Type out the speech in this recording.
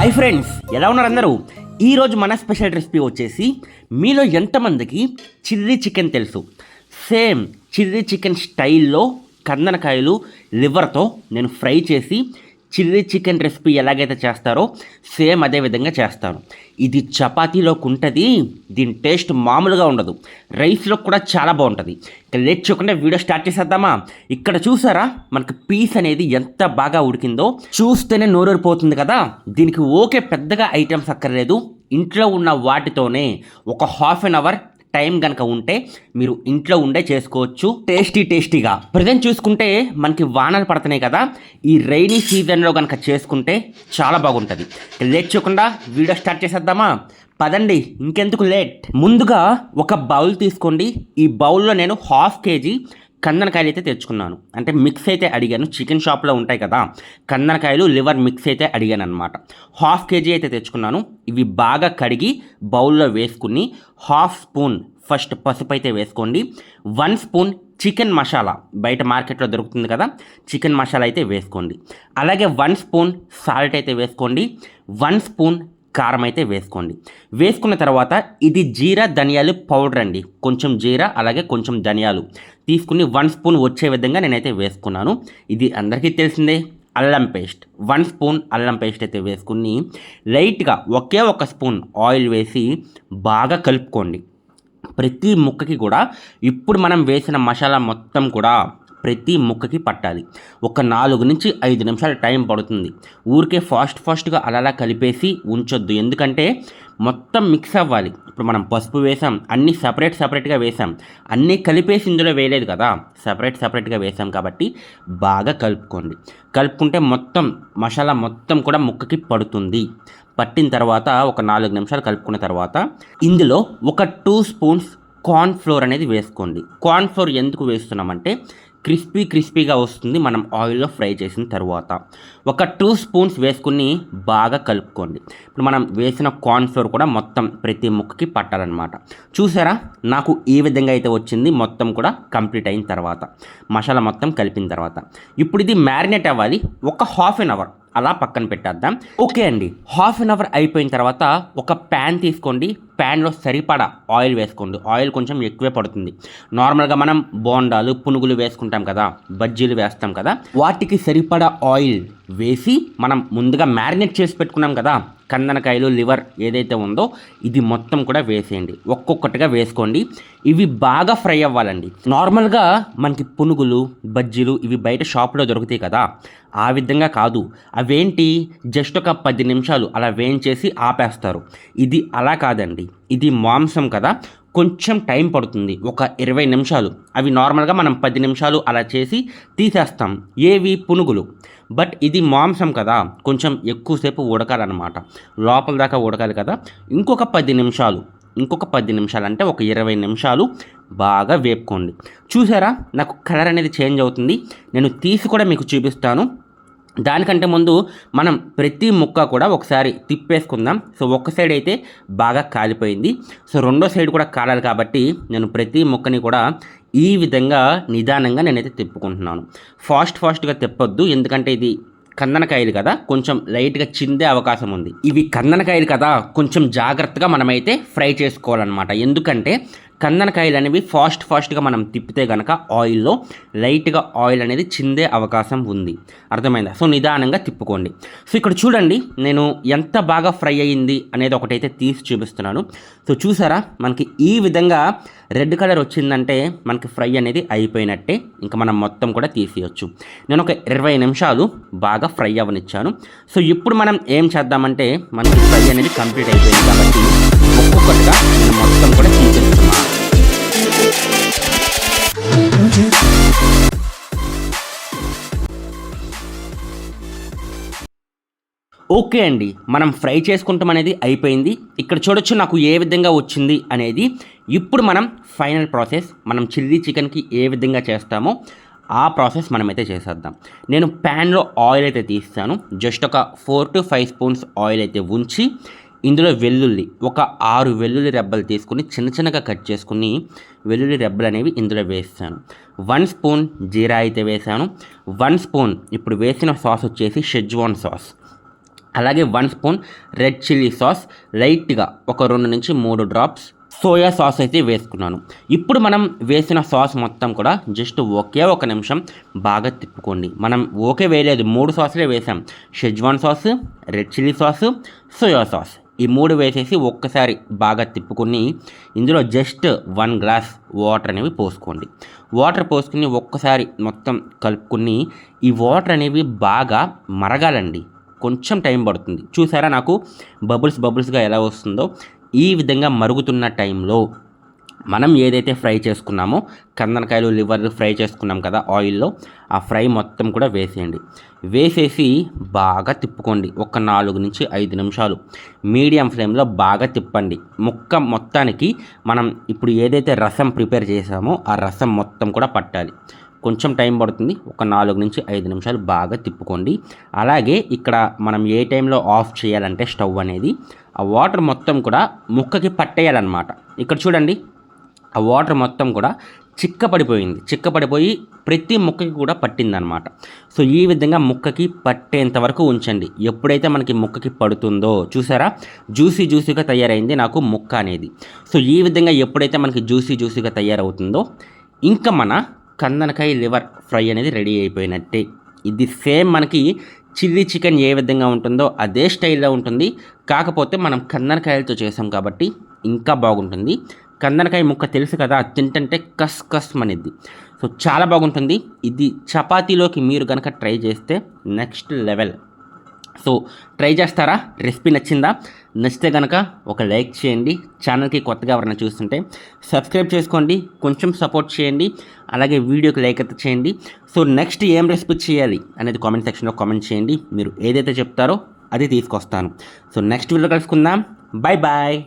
Hi friends ఎలా ఉన్నారు అందరూ? ఈరోజు మన స్పెషల్ రెసిపీ వచ్చేసి మీలో ఎంతమందికి చిల్లీ చికెన్ తెలుసు? సేమ్ చిల్లీ చికెన్ స్టైల్లో కందనకాయలు లివర్తో నేను ఫ్రై చేసి చిల్లీ చికెన్ రెసిపీ ఎలాగైతే చేస్తారో సేమ్ అదే విధంగా చేస్తాను ఇది చపాతీలోకి ఉంటుంది దీని టేస్ట్ మామూలుగా ఉండదు. రైస్లో కూడా చాలా బాగుంటుంది. ఇక లేట్ చేయకుండా వీడియో స్టార్ట్ చేసేద్దామా? ఇక్కడ చూసారా? మనకి పీస్ అనేది ఎంత బాగా ఉడికిందో. చూస్తేనే నోరూరిపోతుంది కదా. దీనికి ఓకే పెద్దగా ఐటమ్స్ అక్కర్లేదు. ఇంట్లో ఉన్న వాటితోనే ఒక హాఫ్ అన్ అవర్ టైం కనుక ఉంటే మీరు ఇంట్లో ఉండే చేసుకోవచ్చు. టేస్టీ టేస్టీగా. ప్రజెంట్ చూసుకుంటే మనకి వానలు పడుతున్నాయి కదా ఈ రైనీ సీజన్లో కనుక చేసుకుంటే చాలా బాగుంటుంది. లేట్ చేయకుండా వీడియో స్టార్ట్ చేసేద్దామా? పదండి ఇంకెందుకు లేట్? ముందుగా ఒక బౌల్ తీసుకోండి. ఈ బౌల్లో నేను హాఫ్ కేజీ కందనకాయలు అయితే తెచ్చుకున్నాను. అంటే మిక్స్ అయితే అడిగాను. చికెన్ షాప్లో ఉంటాయి కదా కందనకాయలు లివర్ మిక్స్ అయితే అడిగాను అనమాట హాఫ్ కేజీ అయితే తెచ్చుకున్నాను. ఇవి బాగా కడిగి బౌల్లో వేసుకుని హాఫ్ స్పూన్ ఫస్ట్ పసుపు అయితే వేసుకోండి. వన్ స్పూన్ చికెన్ మసాలా బయట మార్కెట్లో దొరుకుతుంది కదా చికెన్ మసాలా అయితే వేసుకోండి. అలాగే వన్ స్పూన్ సాల్ట్ అయితే వేసుకోండి. వన్ స్పూన్ కారం అయితే వేసుకోండి. వేసుకున్న తర్వాత ఇది జీరా ధనియాలు పౌడర్ అండి. కొంచెం జీరా అలాగే కొంచెం ధనియాలు. తీసుకుని వన్ స్పూన్ వచ్చే విధంగా నేనైతే వేసుకున్నాను. ఇది అందరికీ తెలిసిందే అల్లం పేస్ట్. వన్ స్పూన్ అల్లం పేస్ట్ అయితే వేసుకుని లైట్గా ఒకే ఒక స్పూన్ ఆయిల్ వేసి బాగా కలుపుకోండి. ప్రతి ముక్కకి కూడా ఇప్పుడు మనం వేసిన మసాలా మొత్తం కూడా ప్రతి ముక్కకి పట్టాలి. ఒక నాలుగు నుంచి ఐదు నిమిషాలు టైం పడుతుంది. ఊరికే ఫాస్ట్ ఫాస్ట్గా అలా కలిపేసి ఉంచొద్దు. ఎందుకంటే మొత్తం మిక్స్ అవ్వాలి. ఇప్పుడు మనం పసుపు వేసాం. అన్నీ సపరేట్ సపరేట్గా వేసాం. అన్నీ కలిపేసి ఇందులో వేయలేదు కదా. సపరేట్ సపరేట్గా వేసాం కాబట్టి బాగా కలుపుకోండి. కలుపుకుంటే మొత్తం మసాలా మొత్తం కూడా ముక్కకి పడుతుంది. పట్టిన తర్వాత ఒక నాలుగు నిమిషాలు కలుపుకున్న తర్వాత ఇందులో ఒక టూ స్పూన్స్ కార్న్ ఫ్లోర్ అనేది వేసుకోండి. కార్న్ ఫ్లోర్ ఎందుకు వేస్తున్నామంటే క్రిస్పీ క్రిస్పీగా వస్తుంది. మనం ఆయిల్లో ఫ్రై చేసిన తర్వాత ఒక టూ స్పూన్స్ వేసుకుని బాగా కలుపుకోండి. ఇప్పుడు మనం వేసిన కార్న్ ఫ్లోర్ కూడా మొత్తం ప్రతి ముక్కకి పట్టాలన్నమాట. చూసారా? నాకు ఈ విధంగా అయితే వచ్చింది. మొత్తం కూడా కంప్లీట్ అయిన తర్వాత మసాలా మొత్తం కలిపిన తర్వాత. ఇప్పుడు ఇది మ్యారినేట్ అవ్వాలి. ఒక హాఫ్ అన్ అవర్ అలా పక్కన పెట్టేద్దాం. ఓకే అండి. హాఫ్ అన్ అవర్ అయిపోయిన తర్వాత ఒక ప్యాన్ తీసుకోండి. ప్యాన్లో సరిపడా ఆయిల్ వేసుకోండి. ఆయిల్ కొంచెం ఎక్కువే పడుతుంది. నార్మల్గా మనం బోండాలు పునుగులు వేసుకుంటాం. కదా బజ్జీలు వేస్తాం కదా వాటికి సరిపడా ఆయిల్ వేసి మనం ముందుగా మ్యారినేట్ చేసి పెట్టుకున్నాం కదా కందనకాయలు లివర్ ఏదైతే ఉందో ఇది మొత్తం కూడా వేసేయండి. ఒక్కొక్కటిగా వేసుకోండి. ఇవి బాగా ఫ్రై అవ్వాలండి. నార్మల్గా మనకి పునుగులు బజ్జీలు ఇవి బయట షాప్లో దొరుకుతాయి కదా ఆ విధంగా కాదు. అవేంటి? జస్ట్ ఒక పది నిమిషాలు అలా వేయించేసి ఆపేస్తారు. ఇది అలా కాదండి. ఇది మాంసం కదా. కొంచెం టైం పడుతుంది. ఒక ఇరవై నిమిషాలు. అవి నార్మల్గా మనం పది నిమిషాలు అలా చేసి తీసేస్తాం. ఏవి? పునుగులు. బట్ ఇది మాంసం కదా. కొంచెం ఎక్కువసేపు ఉడకాలన్నమాట. లోపల దాకా ఉడకాలి కదా. ఇంకొక పది నిమిషాలు. ఇంకొక పది నిమిషాలు అంటే ఒక ఇరవై నిమిషాలు బాగా వేపుకోండి. చూసారా? నాకు కలర్ అనేది చేంజ్ అవుతుంది. నేను తీసి కూడా మీకు చూపిస్తాను. దానికంటే ముందు మనం ప్రతి ముక్క కూడా ఒకసారి తిప్పేసుకుందాం. సో ఒక సైడ్ అయితే బాగా కాలిపోయింది. సో రెండో సైడ్ కూడా కాలాలి కాబట్టి నేను ప్రతి ముక్కని కూడా ఈ విధంగా నిదానంగా నేనైతే తిప్పుకుంటున్నాను. ఫాస్ట్ ఫాస్ట్గా తిప్పొద్దు. ఎందుకంటే ఇది కందనకాయలు కదా. కొంచెం లైట్గా చిందే అవకాశం ఉంది. ఇవి కందనకాయలు కదా. కొంచెం జాగ్రత్తగా మనమైతే ఫ్రై చేసుకోవాలన్నమాట. ఎందుకంటే కందనకాయలు అనేవి ఫాస్ట్ ఫాస్ట్గా మనం తిప్పితే కనుక ఆయిల్లో లైట్గా ఆయిల్ అనేది చిందే అవకాశం ఉంది. అర్థమైందా? సో నిదానంగా తిప్పుకోండి. సో ఇక్కడ చూడండి నేను ఎంత బాగా ఫ్రై అయ్యింది అనేది ఒకటైతే తీసి చూపిస్తున్నాను. సో చూసారా? మనకి ఈ విధంగా రెడ్ కలర్ వచ్చిందంటే మనకి ఫ్రై అనేది అయిపోయినట్టే ఇంకా మనం మొత్తం కూడా తీసేయచ్చు. నేను ఒక ఇరవై నిమిషాలు బాగా ఫ్రై అవ్వనిచ్చాను. సో ఇప్పుడు మనం ఏం చేద్దామంటే మనకి ఫ్రై అనేది కంప్లీట్ అయిపోయింది కాబట్టి ఒక్కొక్కటిగా మొత్తం కూడా తీసేస్తాం ఓకే అండి మనం ఫ్రై చేసుకుంటాం అనేది అయిపోయింది. ఇక్కడ చూడొచ్చు నాకు ఏ విధంగా వచ్చింది అనేది. ఇప్పుడు మనం ఫైనల్ ప్రాసెస్ మనం చిల్లీ చికెన్కి ఏ విధంగా చేస్తామో ఆ ప్రాసెస్ మనమైతే చేసేద్దాం. నేను ప్యాన్లో ఆయిల్ అయితే తీస్తాను. జస్ట్ ఒక four to five spoons oil అయితే ఉంచి ఇందులో వెల్లుల్లి ఒక ఆరు వెల్లుల్లి రెబ్బలు తీసుకుని చిన్న చిన్నగా కట్ చేసుకుని వెల్లుల్లి రెబ్బలు అనేవి ఇందులో వేస్తాను. వన్ స్పూన్ జీరా అయితే వేసాను. వన్ స్పూన్ ఇప్పుడు వేసిన సాస్ వచ్చేసి షెజ్వాన్ సాస్. అలాగే one spoon red chilli sauce. లైట్గా ఒక రెండు నుంచి మూడు డ్రాప్స్ సోయా సాస్ అయితే వేసుకున్నాను. ఇప్పుడు మనం వేసిన సాస్ మొత్తం కూడా జస్ట్ ఒకే ఒక నిమిషం బాగా తిప్పుకోండి. మనం ఓకే వేయలేదు మూడు సాసులే వేసాం. Schezwan sauce red chilli sauce soya sauce. ఈ మూడు వేసేసి ఒక్కసారి బాగా తిప్పుకొని ఇందులో జస్ట్ వన్ గ్లాస్ వాటర్ అనేవి పోసుకోండి. వాటర్ పోసుకుని ఒక్కసారి మొత్తం కలుపుకుని ఈ వాటర్ అనేవి బాగా మరగాలండి. కొంచెం టైం పడుతుంది. చూసారా నాకు బబుల్స్ బబుల్స్గా ఎలా వస్తుందో? ఈ విధంగా మరుగుతున్న టైంలో మనం ఏదైతే ఫ్రై చేసుకున్నామో కందనకాయలు లివర్ ఫ్రై చేసుకున్నాం కదా ఆయిల్లో ఆ ఫ్రై మొత్తం కూడా వేసేయండి. వేసేసి బాగా తిప్పుకోండి. ఒక నాలుగు నుంచి ఐదు నిమిషాలు. మీడియం ఫ్లేమ్లో బాగా తిప్పండి. ముక్క మొత్తానికి మనం ఇప్పుడు ఏదైతే రసం ప్రిపేర్ చేసామో ఆ రసం మొత్తం కూడా పట్టాలి. కొంచెం టైం పడుతుంది. ఒక నాలుగు నుంచి ఐదు నిమిషాలు బాగా తిప్పుకోండి. అలాగే ఇక్కడ మనం ఏ టైంలో ఆఫ్ చేయాలంటే స్టవ్ అనేది ఆ వాటర్ మొత్తం కూడా ముక్కకి పట్టేయాలన్నమాట. ఇక్కడ చూడండి. ఆ వాటర్ మొత్తం కూడా చిక్కపడిపోయింది. చిక్కపడిపోయి ప్రతి ముక్కకి కూడా పట్టిందనమాట సో ఈ విధంగా ముక్కకి పట్టేంత వరకు ఉంచండి. ఎప్పుడైతే మనకి ముక్కకి పడుతుందో చూసారా? జ్యూసీ జ్యూసీగా తయారైంది నాకు ముక్క అనేది. సో ఈ విధంగా ఎప్పుడైతే మనకి జ్యూసీ జ్యూసీగా తయారవుతుందో ఇంకా మన కందనకాయ లివర్ ఫ్రై అనేది రెడీ అయిపోయినట్టే. ఇది సేమ్ మనకి చిల్లీ చికెన్ ఏ విధంగా ఉంటుందో అదే స్టైల్లో ఉంటుంది. కాకపోతే మనం కందనకాయలతో చేసాం కాబట్టి ఇంకా బాగుంటుంది. కందనకాయ ముక్క తెలుసు కదా అది కస్ కస్ అనేది సో చాలా బాగుంటుంది. ఇది చపాతీలోకి మీరు కనుక ట్రై చేస్తే నెక్స్ట్ లెవెల్. సో ట్రై చేస్తారా? రెసిపీ నచ్చిందా? నచ్చితే కనుక ఒక లైక్ చేయండి. ఛానల్కి కొత్తగా ఎవరైనా చూస్తుంటే సబ్స్క్రైబ్ చేసుకోండి. కొంచెం సపోర్ట్ చేయండి. అలాగే వీడియోకి లైక్ అయితే చేయండి. సో నెక్స్ట్ ఏం రెసిపీ చేయాలి అనేది కామెంట్ సెక్షన్లో కామెంట్ చేయండి. మీరు ఏదైతే చెప్తారో అది తీసుకొస్తాను. సో నెక్స్ట్ వీడియో కలుసుకుందాం. Bye bye